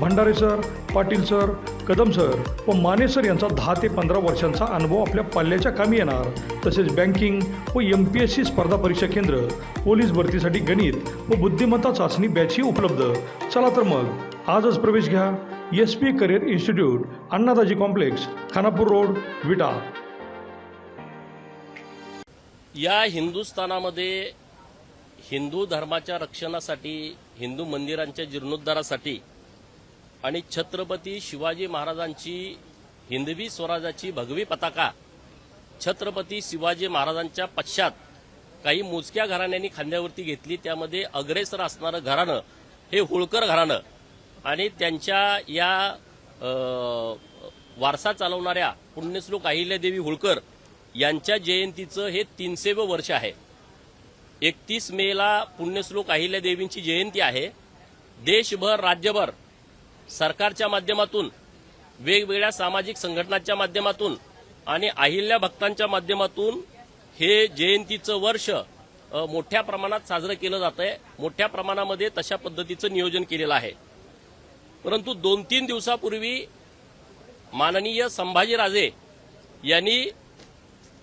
Bhandare sir Patil sir Kadam sir व Mane sir यांचा दहा ते पंधरा वर्षांचा अनुभव आपल्या पाल्याच्या कामी येणार. तसेच बँकिंग व एम पी एस सी स्पर्धा परीक्षा केंद्र पोलीस भरतीसाठी गणित व बुद्धिमत्ता चाचणी बॅचही उपलब्ध. चला तर मग आजच प्रवेश घ्या. S P career institute Annadaji complex Khanapur road Vita. या हिंदुस्थानामध्ये हिंदू धर्माच्या रक्षणासाठी हिंदू मंदिरांच्या जीर्णोद्धारासाठी आणि छत्रपती शिवाजी महाराजांची हिंदवी स्वराजाची भगवी पताका छत्रपती शिवाजी महाराजांच्या पश्चात काही मोजक्या घराण्यांनी खांद्यावरती घेतली त्यामध्ये अग्रेसर असणारं घराणं हे होळकर घराणं आणि त्यांच्या या वारसा चालवणाऱ्या पुण्यश्लोक अहिल्यादेवी होळकर यांच्या जयंतीचं हे तीनशेवं वर्ष आहे. एकतीस मेला पुण्यश्लोक अहिल्यादेवींची जयंती आहे. देशभर राज्यभर सरकारच्या माध्यमातून वेगवेगळ्या सामाजिक संघटनांच्या माध्यमातून आणि अहिल्या भक्तांच्या माध्यमातून हे जयंतीचं वर्ष मोठ्या प्रमाणात साजरं केलं जात आहे मोठ्या प्रमाणामध्ये तशा पद्धतीचं नियोजन केलेलं आहे. परंतु दोन तीन दिवसापूर्वी माननीय संभाजीराजे यांनी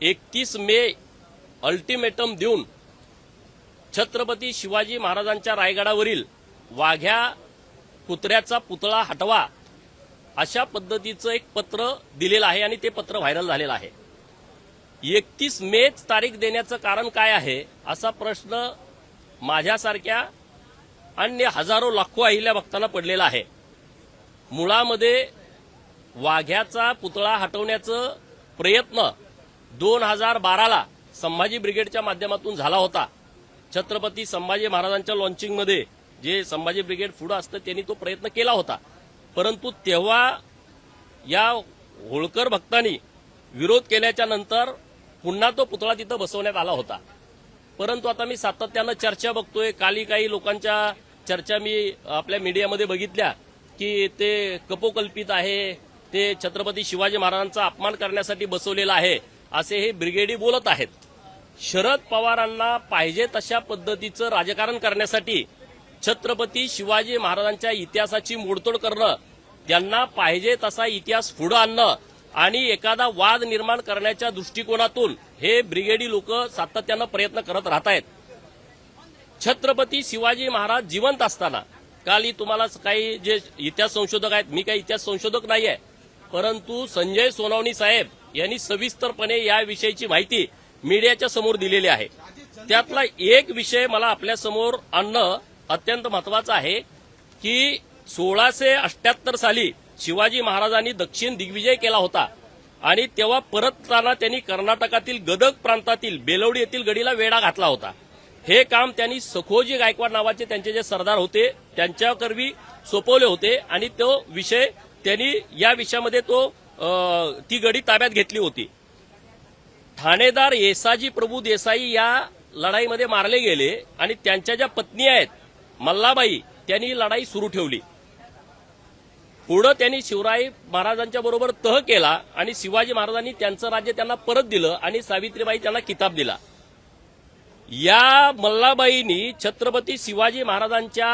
एकतीस मे अल्टिमेटम देऊन छत्रपती शिवाजी महाराजांच्या रायगडावरील वाघ्या कुत्र्याचा पुतळा हटवा अशा पद्धतीचं एक पत्र दिलेलं आहे आणि ते पत्र व्हायरल झालेलं आहे. एकतीस मेच तारीख देण्याचं कारण काय आहे असा प्रश्न माझ्यासारख्या अन्य हजारो लाखो अहिल्या भक्तांना पडलेला आहे. मुळामध्ये वाघ्याचा पुतळा हटवण्याचं प्रयत्न दोन हजार बाराला संभाजी ब्रिगेडच्या माध्यमातून झाला होता. छत्रपती संभाजी महाराजांच्या लॉन्चिंगमध्ये जे संभाजी ब्रिगेड पुढं असतं त्यांनी तो प्रयत्न केला होता. परंतु तेव्हा या होळकर भक्तांनी विरोध केल्याच्यानंतर पुन्हा तो पुतळा तिथं बसवण्यात आला होता. परंतु आता मी सातत्यानं चर्चा बघतोय. काली काही लोकांच्या चर्चा मी आपल्या मीडियामध्ये बघितल्या की ते कपोकल्पित आहे ते छत्रपती शिवाजी महाराजांचा अपमान करण्यासाठी बसवलेला आहे असे हे ब्रिगेडी बोलत आहेत. शरद पवारांना पाहिजे तशा पद्धतीचं राजकारण करण्यासाठी छत्रपती शिवाजी महाराजांच्या इतिहासाची मोडतोड करणं त्यांना पाहिजे तसा इतिहास पुढं आणणं आणि एखादा वाद निर्माण करण्याच्या दृष्टिकोनातून हे ब्रिगेडी लोक सातत्यानं प्रयत्न करत राहत आहेत छत्रपती शिवाजी महाराज जिवंत असताना काल तुम्हाला काही जे इतिहास संशोधक आहेत मी काही इतिहास संशोधक नाही आहे परंतु संजय सोनावणी साहेब यांनी सविस्तरपणे याविषयीची माहिती मीडियाच्या समोर दिलेली आहे. त्यातला एक विषय मला आपल्यासमोर आणणं अत्यंत महत्वाचं आहे की सोळाशे अठ्याहत्तर साली शिवाजी महाराजांनी दक्षिण दिग्विजय केला होता. आणि तेव्हा परतताना त्यांनी कर्नाटकातील गदग प्रांतातील बेलवडी येथील गडीला वेढा घातला होता. हे काम त्यांनी सखोजी गायकवाड नावाचे त्यांचे जे सरदार होते त्यांच्याकरवी सोपवले होते आणि तो विषय त्यांनी या विषयामध्ये तो ती गडी ताब्यात घेतली होती. ठाणेदार येसाजी प्रभू देसाई या लढाईमध्ये मारले गेले आणि त्यांच्या ज्या पत्नी आहेत मल्लाबाई त्यांनी लढाई सुरू ठेवली. पुढं त्यांनी शिवराय महाराजांच्या बरोबर तह केला आणि शिवाजी महाराजांनी त्यांचं राज्य त्यांना परत दिलं आणि सावित्रीबाई त्यांना किताब दिला. या मल्लाबाईंनी छत्रपती शिवाजी महाराजांच्या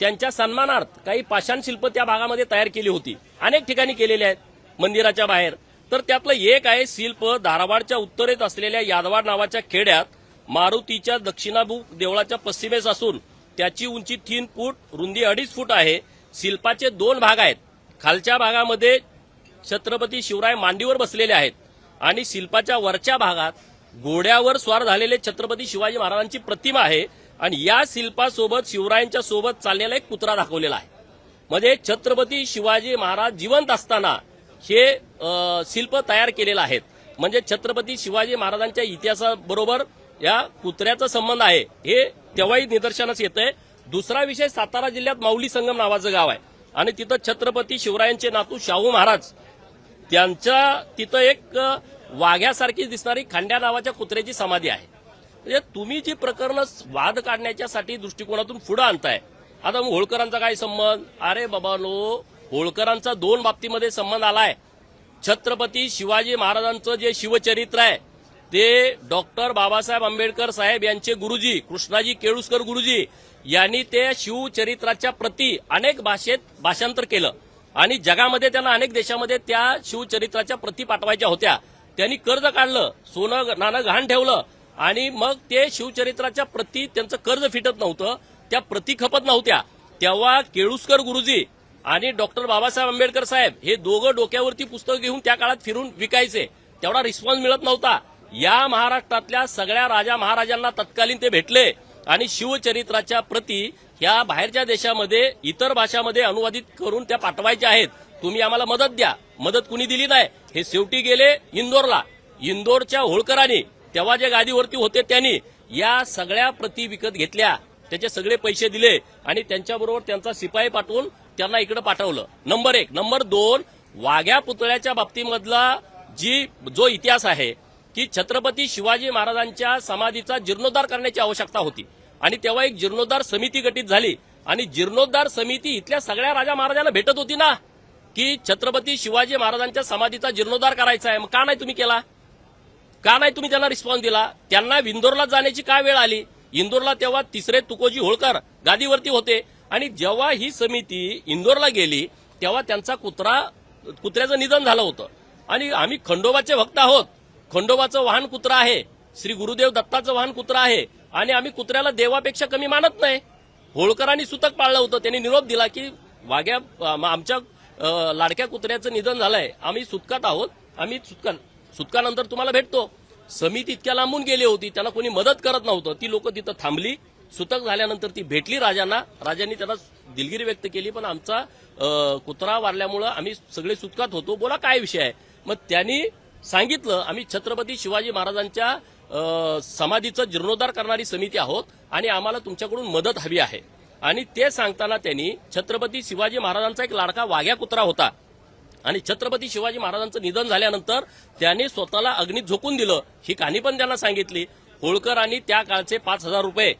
त्यांच्या सन्मानार्थ काही पाषाण शिल्प त्या भागामध्ये तयार केली होती. अनेक ठिकाणी केलेली आहेत. मंदिराच्या बाहेर. तर त्यातलं एक आहे शिल्प धारवाडच्या उत्तरेत असलेल्या यादवाड नावाच्या खेड्यात मारुतीच्या दक्षिणाभूक देवळाच्या पश्चिमेस असून त्याची उंची तीन फूट रुंदी अडीच फूट आहे. शिल्पाचे दोन भाग आहेत. खालच्या भागामध्ये छत्रपती शिवराय मांडीवर बसलेले आहेत आणि शिल्पाच्या वरच्या भागात घोड्यावर स्वार झालेले छत्रपती शिवाजी महाराजांची प्रतिमा आहे आणि या शिल्पासोबत शिवरायांच्या सोबत चाललेला एक कुत्रा दाखवलेला आहे. म्हणजे छत्रपती शिवाजी महाराज जिवंत असताना हे शिल्प तयार केलेलं आहेत. म्हणजे छत्रपती शिवाजी महाराजांच्या इतिहासाबरोबर या कुत्र्याचा संबंध आहे. हे तेव्हाही निदर्शनास आहे दुसरा विषय सातारा जिल्ह्यात माऊली संगम नावाचं गाव आहे. आणि तिथं छत्रपती शिवरायांचे नातू शाहू महाराज त्यांच्या तिथं एक वाघ्यासारखी दिसणारी खांड्या नावाच्या कुत्र्याची समाधी आहे. म्हणजे तुम्ही जी प्रकरणं वाद काढण्याच्यासाठी दृष्टिकोनातून पुढं आणताय आता मग होळकरांचा काय संबंध? अरे बाबा लो होळकरांचा दोन बाबतीमध्ये संबंध आलाय. छत्रपती शिवाजी महाराजांचं जे शिवचरित्र आहे ते डॉक्टर बाबासाहेब आंबेडकर साहेब यांचे गुरुजी कृष्णाजी केळुसकर गुरुजी यांनी ते शिवचरित्राच्या प्रती अनेक भाषेत भाषांतर केलं. आणि जगामध्ये त्यांना अनेक देशामध्ये त्या शिवचरित्राच्या प्रती पाठवायच्या होत्या. त्यांनी कर्ज काढलं सोनं नाणं घाण ठेवलं आणि मग ते शिवचरित्राच्या प्रती त्यांचं कर्ज फिटत नव्हतं त्या प्रती खपत नव्हत्या. तेव्हा केळुसकर गुरुजी आणि डॉक्टर बाबासाहेब आंबेडकर साहेब हे दोघं डोक्यावरती पुस्तक घेऊन त्या काळात फिरून विकायचे. तेवढा रिस्पॉन्स मिळत नव्हता. या महाराष्ट्रातल्या सगळ्या राजा महाराजांना तत्कालीन ते भेटले आणि शिवचरित्राच्या प्रती ह्या बाहेरच्या देशामध्ये इतर भाषामध्ये अनुवादित करून त्या पाठवायच्या आहेत. तुम्ही आम्हाला मदत द्या. मदत कुणी दिली नाही. हे शेवटी गेले इंदोरला. इंदोरच्या होळकरांनी तेव्हा जे गादीवरती होते त्यांनी या सगळ्या प्रती विकत घेतल्या. त्याचे सगळे पैसे दिले आणि त्यांच्याबरोबर त्यांचा शिपाई पाठवून त्यांना इकडे पाठवलं. नंबर एक. नंबर दोन वाघ्या पुतळ्याच्या बाबतीमधला जी जो इतिहास आहे की छत्रपती शिवाजी महाराजांच्या समाधीचा जीर्णोद्धार करण्याची आवश्यकता होती. आणि तेव्हा एक जीर्णोद्धार समिती गठीत झाली. आणि जीर्णोद्धार समिती इथल्या सगळ्या राजा महाराजांना भेटत होती ना की छत्रपती शिवाजी महाराजांच्या समाधीचा जीर्णोद्धार करायचा आहे. मग का नाही तुम्ही केला? का नाही तुम्ही त्यांना रिस्पॉन्स दिला? त्यांना विंदोरला जाण्याची काय वेळ आली? इंदोरला तेव्हा तिसरे तुकोजी होळकर गादीवरती होते. आणि जेव्हा ही समिती इंदोरला गेली तेव्हा त्यांचा कुत्रा कुत्र्याचं निधन झालं होतं. आणि आम्ही खंडोबाचे भक्त आहोत. खंडोबाचं वाहन कुत्रा आहे. श्री गुरुदेव दत्ताचं वाहन कुत्रा आहे. आणि आम्ही कुत्र्याला देवापेक्षा कमी मानत नाही. होळकरांनी सुतक पाळलं होतं. त्यांनी निरोप दिला की वाघ्या आमच्या लाडक्या कुत्र्याचं निधन झालंय. आम्ही सुतकात आहोत. आम्ही सुतका सुतकानंतर तुम्हाला भेटतो. समिती इतक्या लांबून गेली होती. त्यांना कोणी मदत करत नव्हतं. ती लोक तिथं थांबली. सुतक झाल्यानंतर ती भेटली राजांना. राजांनी त्यांना दिलगिरी व्यक्त केली पण आमचा कुत्रा वारल्यामुळं आम्ही सगळे सुटकात होतो. बोला काय विषय आहे? मग त्यांनी सांगितलं आम्ही छत्रपती शिवाजी महाराजांच्या समाधीचं जीर्णोद्धार करणारी समिती आहोत आणि आम्हाला तुमच्याकडून मदत हवी आहे. आणि ते सांगताना त्यांनी छत्रपती शिवाजी महाराजांचा एक लाडका वाघ्या कुत्रा होता. आणि छत्रपती शिवाजी महाराजांचं निधन झाल्यानंतर त्याने स्वतःला अग्नीत झोकून दिलं. ही कहाणी पण त्यांना सांगितली. होळकर आणि त्या काळचे पाच हजार रुपये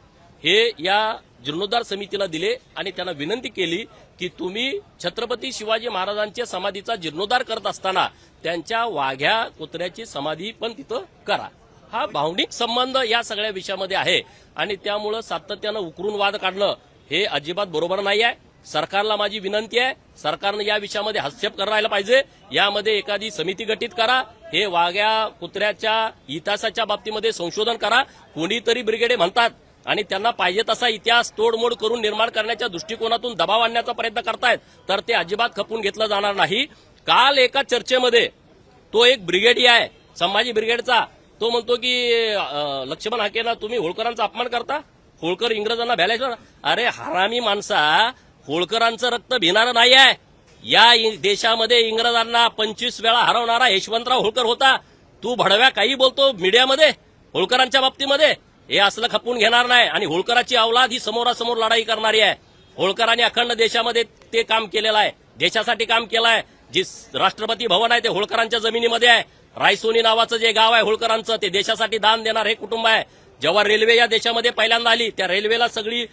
हे या जीर्णोद्धार समितीला दिले आणि त्यांना विनंती केली की तुम्ही छत्रपती शिवाजी महाराजांच्या समाधीचा जीर्णोद्धार करत असताना त्यांच्या वाघ्या कुत्र्याची समाधी पण तिथं करा. हा भावनिक संबंध या सगळ्या विषयामध्ये आहे आणि त्यामुळं सातत्यानं उकरून वाद काढणं हे अजिबात बरोबर नाही आहे. सरकारला माझी विनंती आहे. सरकारनं या विषयामध्ये हस्तक्षेप करायला पाहिजे. यामध्ये एखादी समिती गठीत करा. हे वाघ्या कुत्र्याच्या इतिहासाच्या बाबतीमध्ये संशोधन करा. कोणीतरी ब्रिगेडे म्हणतात आणि त्यांना पाहिजे तसा इतिहास तोडमोड करून निर्माण करण्याच्या दृष्टिकोनातून दबाव आणण्याचा प्रयत्न करतायत तर ते अजिबात खपून घेतलं जाणार नाही. काल एका चर्चेमध्ये तो एक ब्रिगेडी आहे संभाजी ब्रिगेडचा तो म्हणतो की लक्ष्मण हाकेला तुम्ही होळकरांचा अपमान करता? होळकर इंग्रजांना भ्यालायचं अरे हरामी माणसा होळकरांचं रक्त भिणारं नाही आहे. या देशामध्ये इंग्रजांना पंचवीस वेळा हरवणारा यशवंतराव होळकर होता. तू भडव्या काही बोलतो मीडियामध्ये होळकरांच्या बाबतीमध्ये? हे असलं खपून घेणार नाही. आणि होळकराची अवलाद ही समोरासमोर लढाई करणारी आहे. होळकरांनी अखंड देशामध्ये ते काम केलेलं आहे. देशासाठी काम केलं आहे जी राष्ट्रपती भवन आहे ते होळकरांच्या जमिनीमध्ये आहे. रायसोनी नावाचं जे गाव आहे होळकरांचं ते देशासाठी दान देणार हे कुटुंब आहे. जेव्हा रेल्वे या देशामध्ये पहिल्यांदा आली त्या रेल्वेला सगळी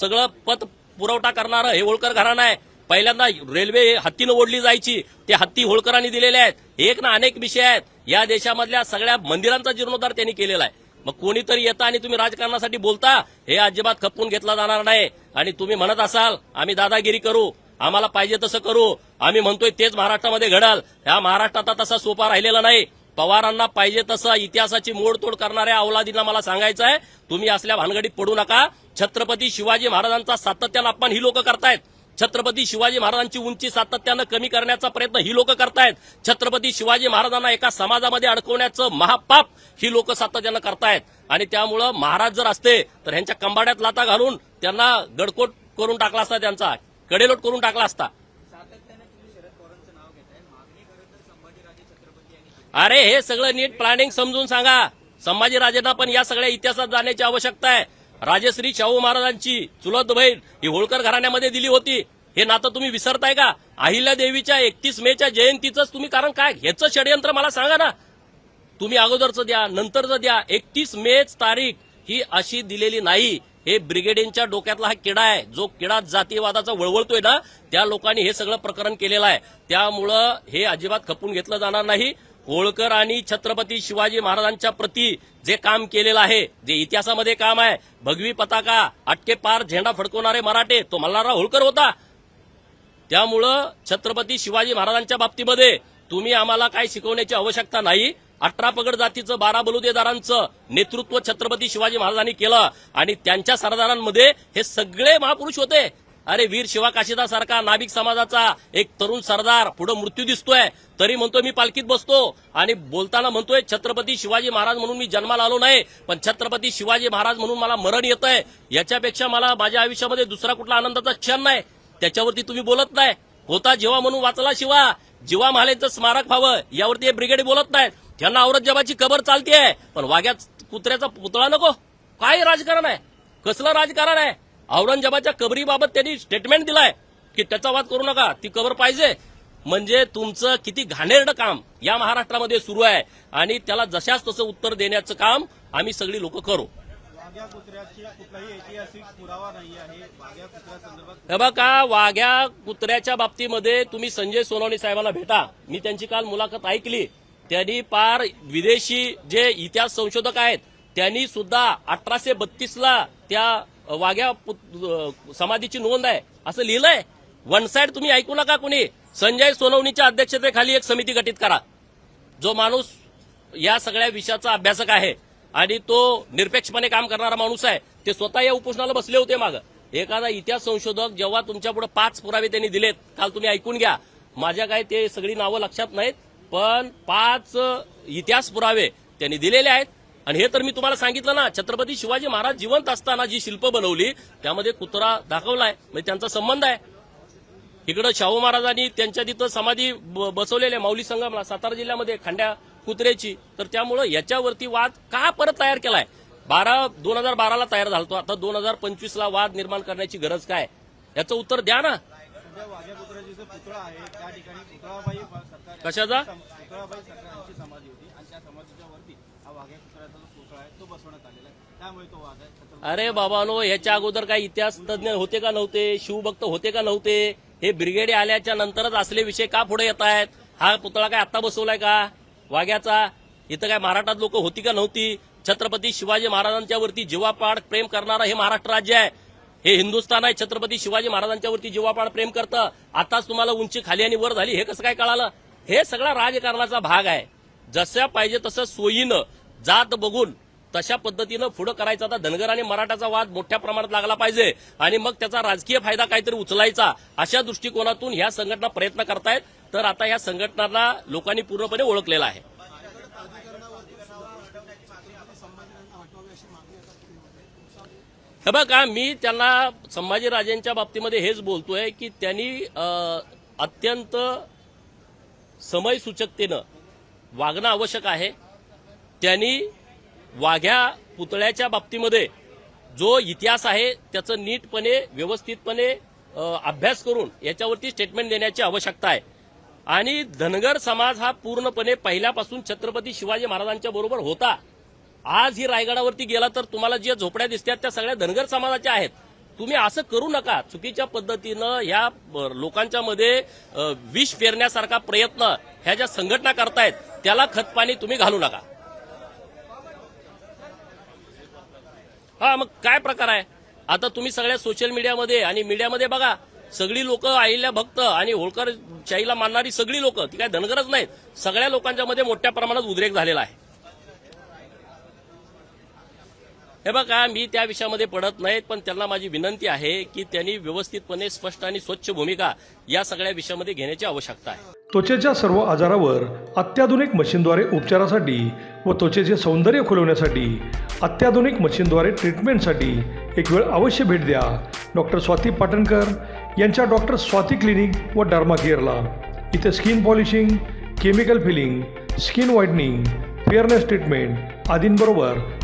सगळं पत पुरवठा करणारं हे होळकर घराणं आहे. पहिल्यांदा रेल्वे हत्तीनं ओढली जायची. ते हत्ती होळकरांनी दिलेले आहेत. एक ना अनेक विषय आहेत. या देशामधल्या सगळ्या मंदिरांचा जीर्णोद्धार त्यांनी केलेला आहे. मग कोणीतरी येता आणि तुम्ही राजकारणासाठी बोलता हे अजिबात खपवून घेतला जाणार नाही. आणि तुम्ही म्हणत असाल आम्ही दादागिरी करू आम्हाला पाहिजे तसं करू आम्ही म्हणतोय तेच महाराष्ट्रामध्ये घडल. ह्या महाराष्ट्रात तसा सोपा राहिलेला नाही. पवारांना पाहिजे तसं इतिहासाची मोडतोड करणाऱ्या अवलादींना मला सांगायचं आहे तुम्ही असल्या भानगडीत पडू नका. छत्रपती शिवाजी महाराजांचा सातत्यानं अपमान ही लोक करतायत. छत्रपती शिवाजी महाराजांची उंची सातत्यानं कमी करण्याचा प्रयत्न ही लोक करतायत. छत्रपती शिवाजी महाराजांना एका समाजामध्ये अडकवण्याचं महापाप ही लोक सातत्यानं करतायत. आणि त्यामुळं महाराज जर असते तर ह्यांच्या कंबाड्यात लाता घालून त्यांना गडकोट करून टाकला असता त्यांचा कडेलोट करून टाकला असता. अरे हे सगळं नीट प्लॅनिंग समजून सांगा. संभाजीराजेंना पण या सगळ्या इतिहासात जाण्याची आवश्यकता आहे. राजश्री शाहू महाराजांची चुलत बहीण ही होळकर घराण्यामध्ये दिली होती. हे नातं तुम्ही विसरताय का? अहिल्या देवीच्या एकतीस मेच्या जयंतीच तुम्ही कारण काय? ह्याचं षडयंत्र मला सांगा ना. तुम्ही अगोदरचं द्या नंतरचं द्या. एकतीस मेच तारीख ही अशी दिलेली नाही. हे ब्रिगेडियनच्या डोक्यातला हा किडा आहे. जो किडा जातीयवादाचा वळवळतोय ना त्या लोकांनी हे सगळं प्रकरण केलेलं आहे. त्यामुळं हे अजिबात खपून घेतलं जाणार नाही. होळकर आणि छत्रपती शिवाजी महाराजांच्या प्रती जे काम केलेलं आहे जे इतिहासामध्ये काम आहे भगवी पताका अटके पार झेंडा फडकवणारे मराठे तो मल्हारराव होळकर होता. त्यामुळं छत्रपती शिवाजी महाराजांच्या बाबतीमध्ये तुम्ही आम्हाला काय शिकवण्याची आवश्यकता नाही. अठरा पगड जातीचं बारा बलुतेदारांचं नेतृत्व छत्रपती शिवाजी महाराजांनी केलं आणि त्यांच्या सरदारांमध्ये हे सगळे महापुरुष होते. अरे वीर शिवा काशीदा सारखा नाभिक समाजाचा एक तरुण सरदार पुढे मृत्यू दिसतोय. तरी म्हणतोय मी पालखीत बसतो. आणि बोलताना म्हणतोय छत्रपती शिवाजी महाराज म्हणून मी जन्माला आलो नाही पण छत्रपती शिवाजी महाराज म्हणून मला मरण येत आहे याच्यापेक्षा मला माझ्या आयुष्यामध्ये दुसरा कुठला आनंदाचा क्षण नाही. त्याच्यावरती तुम्ही बोलत नाही. होता जेव्हा म्हणून वाचला शिवा. जीवा महालेचं स्मारक व्हावं यावरती हे ब्रिगेड बोलत नाहीत. त्यांना औरंगजेबाची कबर चालतीये. पण वाघ्या कुत्र्याचा पुतळा नको. काय राजकारण आहे? कसलं राजकारण आहे? औरंगजेबाच्या कबरीबाबत त्यांनी स्टेटमेंट दिलाय की त्याचा वाद करू नका ती कबर पाहिजे. म्हणजे तुमचं किती घाणेरडं काम या महाराष्ट्रामध्ये सुरू आहे आणि त्याला जशाच तसं उत्तर देण्याचं काम आम्ही सगळी लोक करू. वाघ्या वाघ्या हे बघा वाघ्या कुत्र्याच्या बाबतीमध्ये तुम्ही संजय सोनवणे साहेबांना भेटा. मी त्यांची काल मुलाखत ऐकली. त्यांनी पार विदेशी जे इतिहास संशोधक आहेत त्यांनी सुद्धा अठराशे बत्तीसला त्या वाघ्या समाधीची नोंद आहे. असं लिहिलंय. वन साइड तुम्ही ऐकू नका कुणी. संजय सोनवणीच्या अध्यक्षतेखाली एक समिती गठीत करा. जो माणूस या सगळ्या विषयाचा अभ्यासक आहे आणि तो निरपेक्षपणे काम करणारा माणूस आहे ते स्वतः या उपोषणाला बसले होते माग. एखादा इतिहास संशोधक जेव्हा तुमच्यापुढे पाच पुरावे त्यांनी दिलेत काल तुम्ही ऐकून घ्या. माझ्या काय ते सगळी नावं लक्षात नाहीत पण पाच इतिहास पुरावे त्यांनी दिलेले आहेत. आणि हे तर मी तुम्हाला सांगितलं ना छत्रपती शिवाजी महाराज जिवंत असताना जी शिल्प बनवली त्यामध्ये कुत्रा दाखवलाय म्हणजे त्यांचा संबंध आहे. इकडं शाहू महाराजांनी त्यांच्या तिथं समाधी ब- बसवलेली आहे माऊली संगमला सातारा जिल्ह्यामध्ये खांड्या कुत्र्याची. तर त्यामुळं याच्यावरती वाद का परत तयार केलाय? बारा दोन हजार बाराला तयार झालतो आता दोन हजार पंचवीसला वाद निर्माण करण्याची गरज काय? याचं उत्तर द्या ना. सध्या बसवण्यात आलेला आहे. त्यामुळे तो वाद आहे. अरे बाबानो याच्या अगोदर काही इतिहास तज्ञ होते का नव्हते? शिवभक्त होते का नव्हते? हे ब्रिगेड आल्याच्या नंतरच असले विषय का पुढे येत आहेत? हा पुतळा काय आता बसवलाय का? वाघ्याचा? इथं काय महाराष्ट्रात लोक होती का नव्हती? छत्रपती शिवाजी महाराजांच्या वरती जीवापाड प्रेम करणारं हे महाराष्ट्र राज्य आहे. हे हिंदुस्थान आहे छत्रपती शिवाजी महाराजांच्या वरती जीवापाड प्रेम करतं. आताच तुम्हाला उंची खाली आणि वर झाली हे कसं काय कळालं? हे सगळा राजकारणाचा भाग आहे. जसं पाहिजे तसं सोयीनं जात बघून तशा पद्धतीनं पुढं करायचा आता धनगर आणि मराठाचा वाद मोठ्या प्रमाणात लागला पाहिजे. आणि मग त्याचा राजकीय फायदा काहीतरी उचलायचा. अशा दृष्टिकोनातून ह्या संघटना प्रयत्न करतायत. तर आता या संघटनांना लोकांनी पूर्णपणे ओळखलेला आहे. हे बघा मी त्यांना संभाजीराजेंच्या बाबतीमध्ये हेच बोलतोय की त्यांनी अ, अत्यंत समयसूचकतेनं वागणं आवश्यक आहे. त्यांनी वाघ्या पुतळ्याच्या बाबतीमध्ये जो इतिहास आहे त्याचं नीटपणे व्यवस्थितपणे अभ्यास करून याच्यावरती स्टेटमेंट देण्याची आवश्यकता आहे. आणि धनगर समाज हा पूर्णपणे पहिल्यापासून छत्रपती शिवाजी महाराजांच्या बरोबर होता. आज ही रायगडावरती गेला तर तुम्हाला ज्या झोपड्या दिसतात त्या सगळ्या धनगर समाजाच्या आहेत. तुम्ही असं करू नका. चुकीच्या पद्धतीनं या लोकांच्या मध्ये विष पेरण्यासारखा प्रयत्न ह्या ज्या संघटना करतायत त्याला खतपाणी तुम्ही घालू नका. हा मग काय प्रकार आहे? आता तुम्ही सगळ्या सोशल मीडियामध्ये आणि मीडियामध्ये बघा सगळी लोक आईल्या भक्त आणि होळकर शाहीला मानणारी सगळी लोक ती काय धनगरच नाहीत. सगळ्या लोकांच्या मध्ये मोठ्या प्रमाणात उद्रेक झालेला आहे. हे बघा मी त्या विषयामध्ये पडत नाहीत पण त्यांना माझी विनंती आहे की त्यांनी व्यवस्थितपणे स्पष्ट आणि स्वच्छ भूमिका या सगळ्या विषयामध्ये घेण्याची आवश्यकता आहे. त्वचेच्या सर्व आजारावर अत्याधुनिक मशीनद्वारे उपचारासाठी व त्वचेचे सौंदर्य खुलवण्यासाठी अत्याधुनिक मशीनद्वारे ट्रीटमेंटसाठी एक वेळ अवश्य भेट द्या. डॉक्टर स्वाती पाटणकर यांच्या डॉक्टर स्वाती क्लिनिक व डर्मा केअरला इथे skin polishing chemical peeling skin whitening fairness treatment आदींबरोबर